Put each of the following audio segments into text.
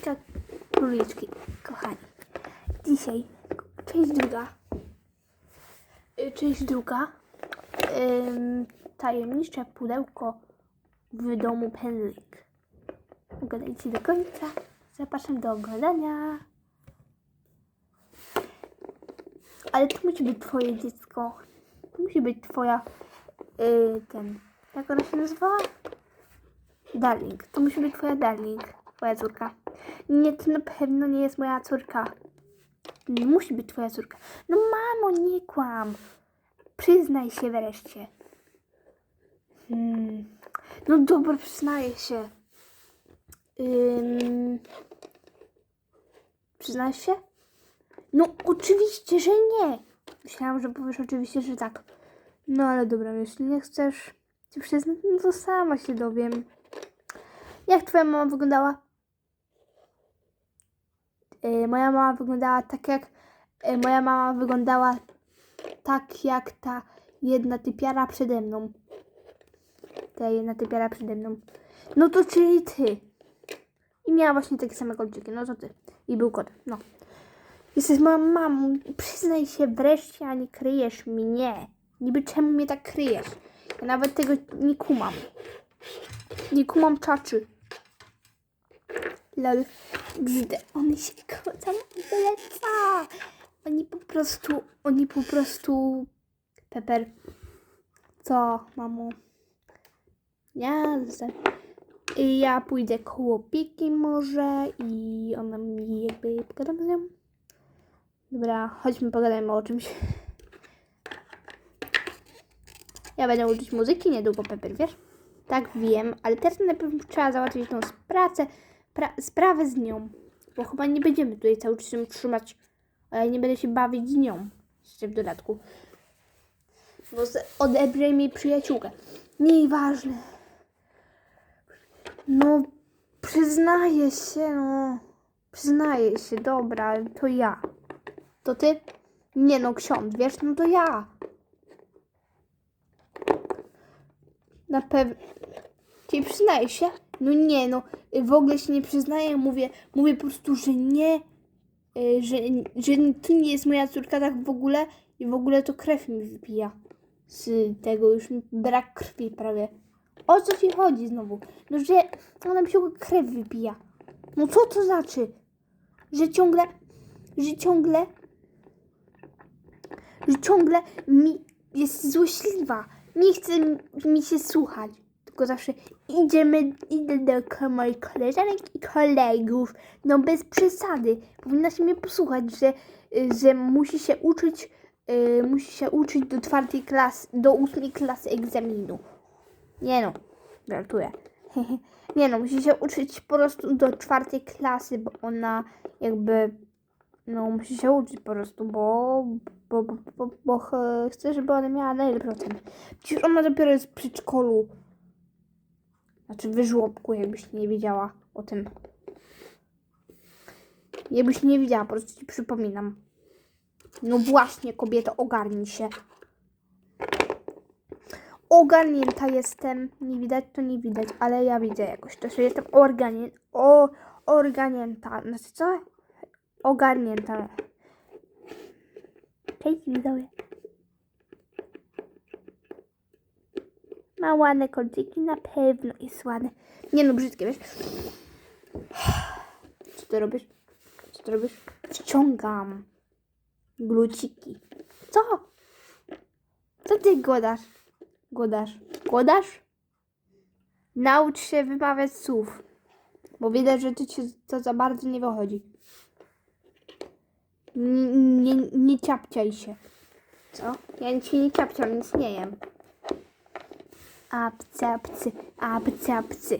Hejka, króliczki, kochani. Dzisiaj część druga. Y, Część druga. Ym, tajemnicze pudełko w domu Pędzik. Oglądajcie do końca. Zapraszam do oglądania. Ale to musi być twoje dziecko. To musi być twoja... y, ten... Jak ona się nazywała? Darling. To musi być twoja darling. Twoja córka. Nie, to na pewno nie jest moja córka. Nie musi być twoja córka. No mamo, nie kłam. Przyznaj się wreszcie. Hmm. No dobra, przyznaję się. Przyznajesz się? No oczywiście, że nie. Myślałam, że powiesz oczywiście, że tak. No ale dobra, jeśli nie chcesz się przyznać, no to sama się dowiem. Jak twoja mama wyglądała? Yy, moja mama wyglądała tak jak... Yy, moja mama wyglądała tak jak ta jedna typiara przede mną. Ta jedna typiara przede mną. No to czyli ty. I miała właśnie takie same kolczyki. No to ty. I był kot. No. Jesteś moją mamą. Przyznaj się wreszcie, a nie kryjesz mnie. Niby czemu mnie tak kryjesz? Ja nawet tego nie kumam. Nie kumam czaczy. Lol. Oni się tam wyleca. Oni po prostu, oni po prostu... Pepper. Co, mamo? Ja zostawię. I ja pójdę koło pieki może i ona mi jakby pogadam z nią. Dobra, chodźmy pogadajmy o czymś. Ja będę uczyć muzyki niedługo, Pepper, wiesz? Tak, wiem, ale teraz najpierw trzeba załatwić tą pracę, pra, sprawę z nią. Bo chyba nie będziemy tutaj cały czas ją trzymać, a ja nie będę się bawić z nią. Jeszcze w dodatku. Bo odebraj mi przyjaciółkę. Nieważne. No, przyznaję się, no. Przyznaję się, dobra, to ja. To ty? Nie no, ksiądz, wiesz, no to ja. Na pewno. Czyli przyznaję się? No nie, no w ogóle się nie przyznaję, mówię, mówię po prostu, że nie, y, że, że to nie jest moja córka tak w ogóle i w ogóle to krew mi wypija. Z tego już mi brak krwi prawie. O co ci chodzi znowu? No, że ona mi się krew wypija. No co to znaczy? Że ciągle, że ciągle, że ciągle mi jest złośliwa. Nie chce mi się słuchać. Tylko zawsze idziemy, idę do moich koleżanek i kolegów. No bez przesady. Powinna się mnie posłuchać, że, że musi się uczyć, y, musi się uczyć do czwartej klasy, do ósmej klasy egzaminu. Nie no, żartuję. Nie no, musi się uczyć po prostu do czwartej klasy, bo ona jakby, no musi się uczyć po prostu, bo, bo, bo, bo, bo żeby ona miała najlepsze oceny. Przecież ona dopiero jest w przedszkolu. Znaczy w żłobku, jakbyś nie wiedziała o tym. Jakbyś nie wiedziała, po prostu ci przypominam. No właśnie, kobieto, ogarnij się. Ogarnięta jestem. Nie widać, to nie widać, ale ja widzę jakoś. To że jestem organi... O, organięta. Znaczy co? Ogarnięta. Cześć widzowie. Ma ładne kolczyki, na pewno jest ładne. Nie no, brzydkie, wiesz? Co ty robisz? Co ty robisz? Wciągam gluciki. Co? Co ty godasz? Godasz. Godasz? Naucz się wymawiać słów. Bo widać, że to ci to za bardzo nie wychodzi. Nie, nie, nie ciapciaj się. Co? Ja ci nie ciapciam, nic nie jem. Apcy, apcy, apcy, apcy.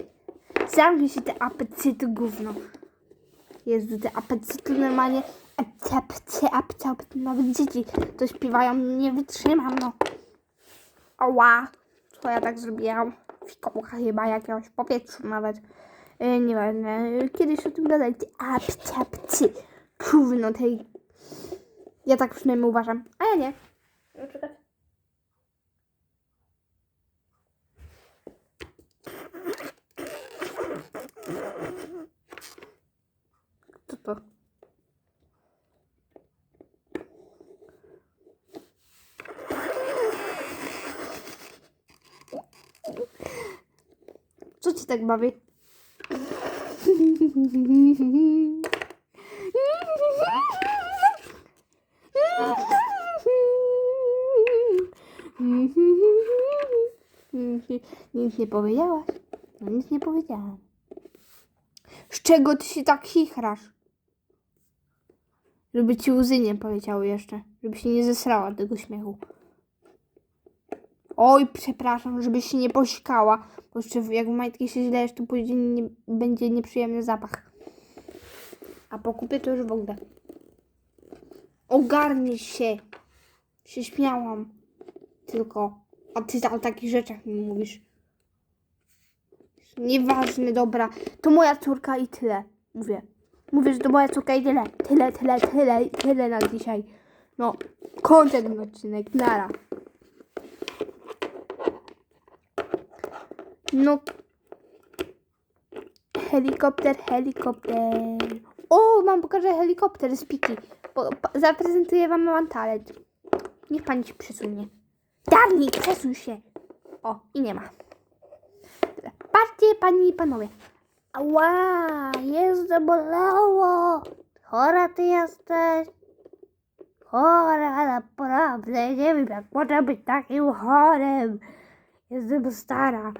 Zamknij się te apcy, to gówno. Jezu, te apcy to normalnie apcy, apcy, apcy, apcy. Nawet dzieci to śpiewają, nie wytrzymam, no. Oła, co ja tak zrobiłam? Fikołka chyba jakiegoś powietrzu nawet. Yy, nieważne, kiedyś o tym gadajcie. Apcy, apcy. Gówno tej... Ja tak przynajmniej uważam, a ja nie. Na przykład. tak bawi. Nic nie powiedziałaś. No, Nic nie powiedziałam. Z czego ty się tak chichrasz? Żeby ci łzy nie poleciały jeszcze. Żeby się nie zesrała tego śmiechu. Oj, przepraszam, żebyś się nie posikała. Bo jak w majtki się źlejesz, to później nie, będzie nieprzyjemny zapach. A po kupie to już w ogóle. Ogarnij się. Się śmiałam. Tylko. A ty o takich rzeczach mi mówisz. Nieważne, dobra. To moja córka i tyle. Mówię. Mówię, że to moja córka i tyle. Tyle, tyle, tyle, tyle na dzisiaj. No, kończę ten odcinek. Nara. No. Helikopter, helikopter. O, mam pokażę helikopter z piki. Zaprezentuję wam mam talent. Niech pani się przesunie. Darnik, przesuń się. O, i nie ma. Tyle. Patrzcie, panie i panowie. Ała, jest zabolało. Chora ty jesteś. Chora, naprawdę. Nie wiem, jak można być takim chorym. Jestem stara.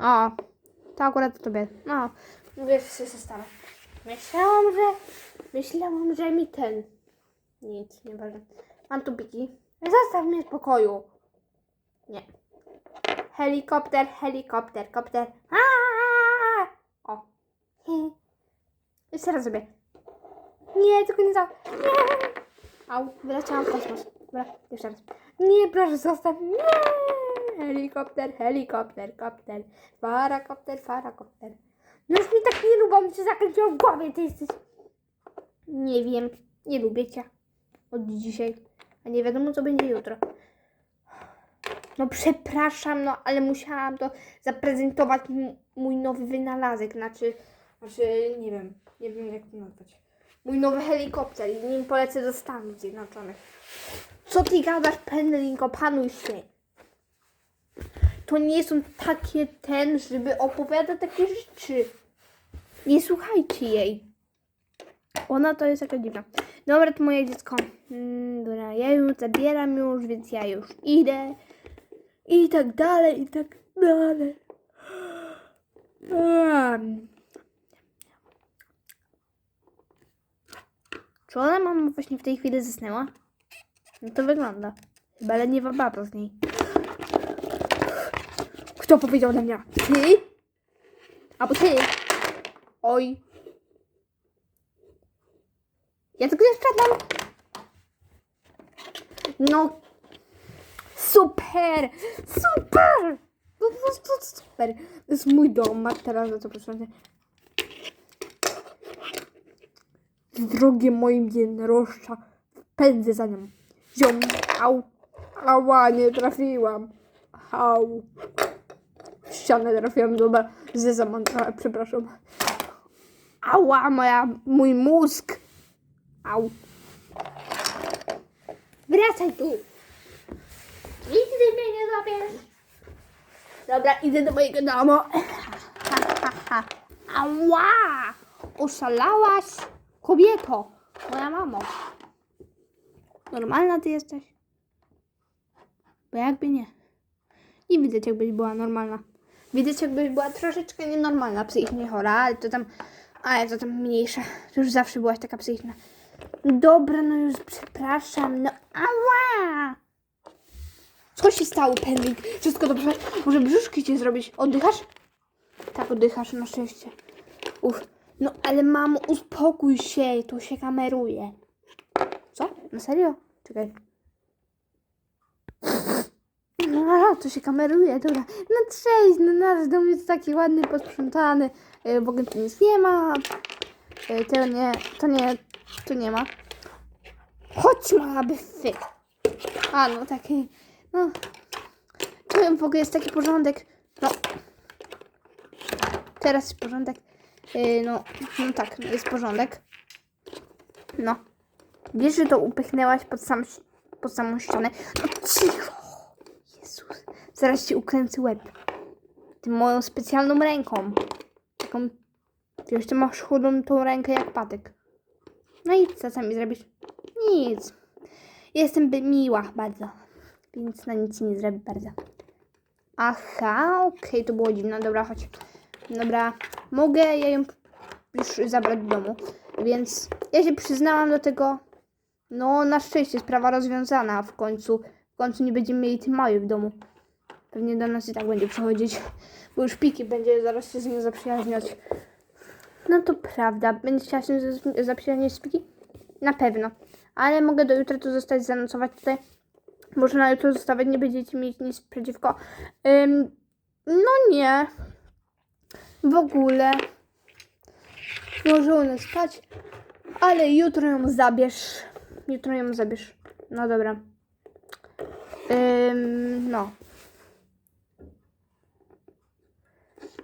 O, to akurat tobie. No, mówię, że się stara. Myślałam, że... Myślałam, że mi ten... Nic, nie ważne. Mam tu piki. Zostaw mnie w spokoju. Nie. Helikopter, helikopter, kopter. Aaaa! O. Jeszcze raz sobie. Nie, tylko nie za... Nie! Au, wyleciałam w kosmos. Dobra, jeszcze raz. Nie, proszę, zostaw. Nie! Helikopter, helikopter, kopter. Farakopter, farakopter. No już mnie tak nie lubią, się zakręciło w głowie, ty jesteś... Nie wiem, nie lubię cię. Od dzisiaj. A nie wiadomo, co będzie jutro. No przepraszam, no ale musiałam to zaprezentować mój nowy wynalazek, znaczy, znaczy nie wiem, nie wiem jak to nazwać. Mój nowy helikopter i nim polecę do Stanów Zjednoczonych. Co ty gadasz, Penling, opanuj się. To nie są takie ten, żeby opowiadać takie rzeczy. Nie słuchajcie jej. Ona to jest jaka dziwna. Dobra, to moje dziecko. Mm, dobra, ja już zabieram już, więc ja już idę. I tak dalej, i tak dalej. Czy ona mam właśnie w tej chwili zasnęła? No to wygląda. Chyba leniwa baba z niej. Kto powiedział na mnie? Ty? Albo ty? Oj. Ja tylko nie sprzedam. No. Super! Super! No to, to, to super. To jest mój dom. Masz teraz za to proszę. Drogie moim jednorożcza. Pędzę za nią. Ziom. Au. Ała, nie trafiłam. Au. Ścianę trafiłam. Dobra, zezam trochę, przepraszam. Ała, moja, mój mózg. Au. Wracaj tu. Nigdy mnie nie zabierz. Dobra, idę do mojego domu. Ała! Oszalałaś? Kobieto, moja mamo. Normalna ty jesteś? Bo jakby nie. I widać, jakbyś była normalna. Widać, jakbyś była troszeczkę nienormalna, psychicznie chora, ale to tam, ale to tam mniejsza. To już zawsze byłaś taka psychiczna. Dobra, no już przepraszam, no ała! Co się stało, Pending? Wszystko dobrze? Może brzuszki ci zrobić? Oddychasz? Tak, oddychasz, na szczęście. Uff, no ale mamo, uspokój się, to się kameruje. Co? Na serio? Czekaj. No, to się kameruje, dobra. No cześć, no nasz dom jest taki ładny, posprzątany. Yy, w ogóle tu nic nie ma. Yy, tego nie, to nie, tu nie ma. Chodź, mała byfy. A, no taki, no. Tu w ogóle jest taki porządek. No. Teraz jest porządek. Yy, no, no tak, jest porządek. No. Wiesz, że to upychnęłaś pod, sam, pod samą ścianę? No cicho! Jezus. Zaraz ci ukręcę łeb. Tym moją specjalną ręką. Taką, ty masz chudą tą rękę jak patyk. No i co sami zrobisz? Nic. Jestem miła bardzo. Więc na nic nie zrobię bardzo. Aha, okej, to było dziwne. Dobra, chodź. Dobra, mogę ja ją już zabrać do domu. Więc ja się przyznałam do tego. No, na szczęście sprawa rozwiązana w końcu. Końcu nie będziemy mieli tej mały w domu. Pewnie do nas i tak będzie przychodzić, bo już Piki będzie zaraz się z nią zaprzyjaźniać. No to prawda. Będzie chciała się zaprzyjaźnić z Piki? Na pewno. Ale mogę do jutra tu zostać zanocować tutaj. Może na jutro zostawiać, nie będziecie mieć nic przeciwko. Ym, no nie. W ogóle. Może ona spać. Ale jutro ją zabierz. Jutro ją zabierz. No dobra. Ym, no.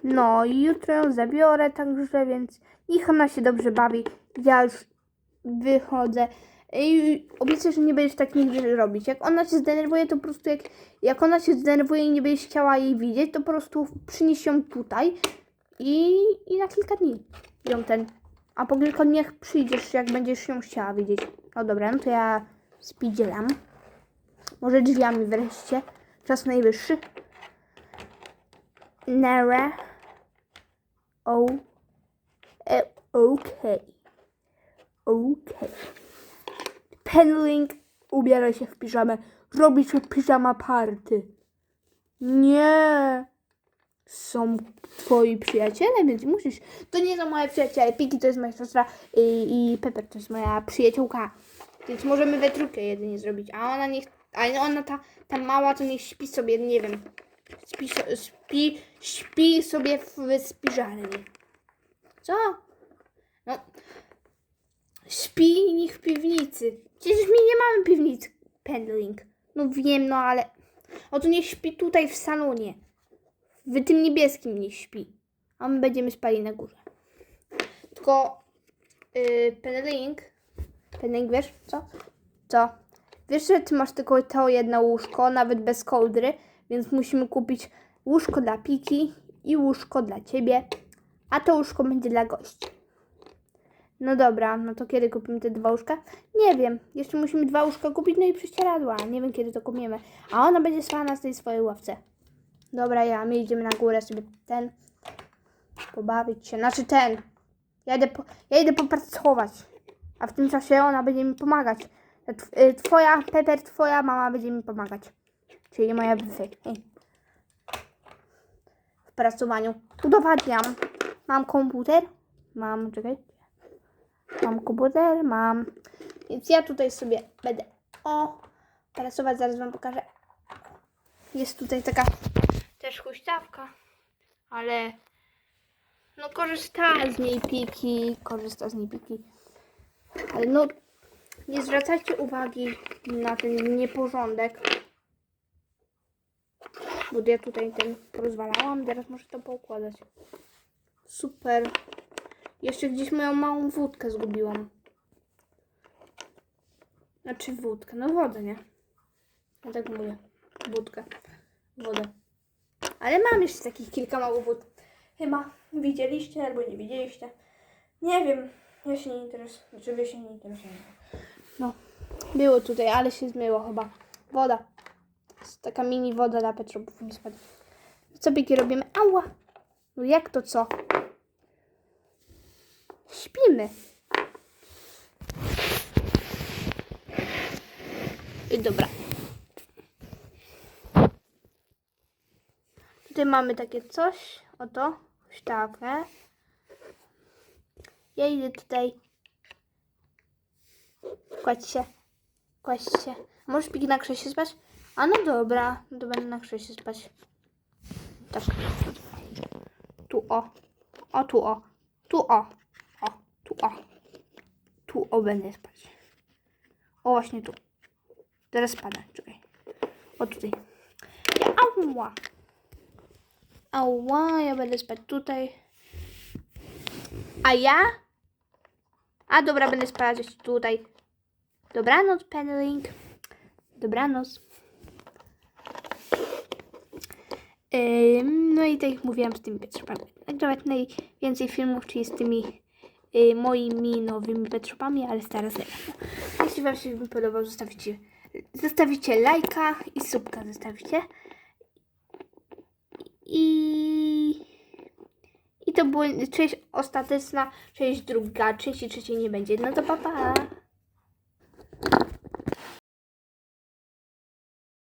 No i jutro ją zabiorę, także więc niech ona się dobrze bawi. Ja już wychodzę. I obiecuję, że nie będziesz tak nigdy robić. Jak ona się zdenerwuje, to po prostu jak, jak ona się zdenerwuje i nie będziesz chciała jej widzieć, to po prostu przynieś ją tutaj i, i na kilka dni ją ten. A po kilku dniach przyjdziesz, jak będziesz ją chciała widzieć. No dobra, no to ja spierdzielam. Może drzwiami wreszcie. Czas najwyższy. Nara. O. E, Okej. Okej. Penlink ubiera się w piżamę. Robi się piżama party. Nie. Są twoi przyjaciele, więc musisz. To nie są moje przyjaciele. Piki to jest moja siostra i, i Pepper to jest moja przyjaciółka. Więc możemy we trójkę jedynie zrobić. A ona niech. A ona ta, ta mała to niech śpi sobie, nie wiem. Śpi, śpi, śpi sobie w spiżarni. Co? No. Śpi niech w piwnicy. Przecież my nie mamy piwnicy. Pendling. No wiem, no ale. O to niech śpi tutaj w salonie. W tym niebieskim niech śpi. A my będziemy spali na górze. Tylko. Yy, Pendling. Pendling, wiesz co? Co? Wiesz, że ty masz tylko to jedno łóżko, nawet bez kołdry, więc musimy kupić łóżko dla Piki i łóżko dla ciebie, a to łóżko będzie dla gości. No dobra, no to kiedy kupimy te dwa łóżka? Nie wiem. Jeszcze musimy dwa łóżka kupić, no i prześcieradła. Nie wiem, kiedy to kupimy. A ona będzie spała na tej swojej ławce. Dobra, ja, my idziemy na górę sobie ten, pobawić się. Znaczy ten. Ja idę, po, ja idę popracować. A w tym czasie ona będzie mi pomagać. Y, Twoja, Pepper, twoja mama będzie mi pomagać. Czyli moja wyfy. W pracowaniu. Udowadniam. Mam komputer. Mam, czekaj. Mam komputer, mam. Więc ja tutaj sobie będę o pracować, zaraz wam pokażę. Jest tutaj taka też huśtawka, ale no korzysta z niej piki, korzysta z niej piki. Ale no nie zwracajcie uwagi na ten nieporządek. Bo ja tutaj ten rozwalałam, teraz muszę to poukładać. Super. Jeszcze gdzieś moją małą wódkę zgubiłam. Znaczy wódkę, no wodę, nie? Ja tak mówię. Wódkę. Wodę. Ale mam jeszcze takich kilka małych wód. Chyba widzieliście albo nie widzieliście. Nie wiem. Ja się nie interesuję. Znaczy wy się nie interesujecie. No. Było tutaj, ale się zmyło chyba. Woda. Jest taka mini woda dla Petrobów. Co piki robimy? Ała! No jak to co? Śpimy. I dobra. Tutaj mamy takie coś. Oto. Sztawę. Ja idę tutaj. Kładź się. Kładź się. Możesz piki na krześle spać? A no dobra. To będę na krześle spać. Tak. Tu o. O tu o. Tu o. O. Tu o. Tu o będę spać. O właśnie tu. Teraz spada. Czekaj. O tutaj. Ja, ała. Ała, ja będę spać tutaj. A ja? A dobra, będę spać tutaj. Dobranoc, Penlink. Dobranoc. No i tak jak mówiłam z tymi Petrzopami. Nagrywać najwięcej filmów, czyli z tymi y, moimi nowymi Petropami, ale stara. No. Jeśli Wam się podobał, zostawicie, zostawicie lajka i subka zostawicie. I... I to było część ostateczna, część druga, części trzeciej nie będzie. No to pa pa!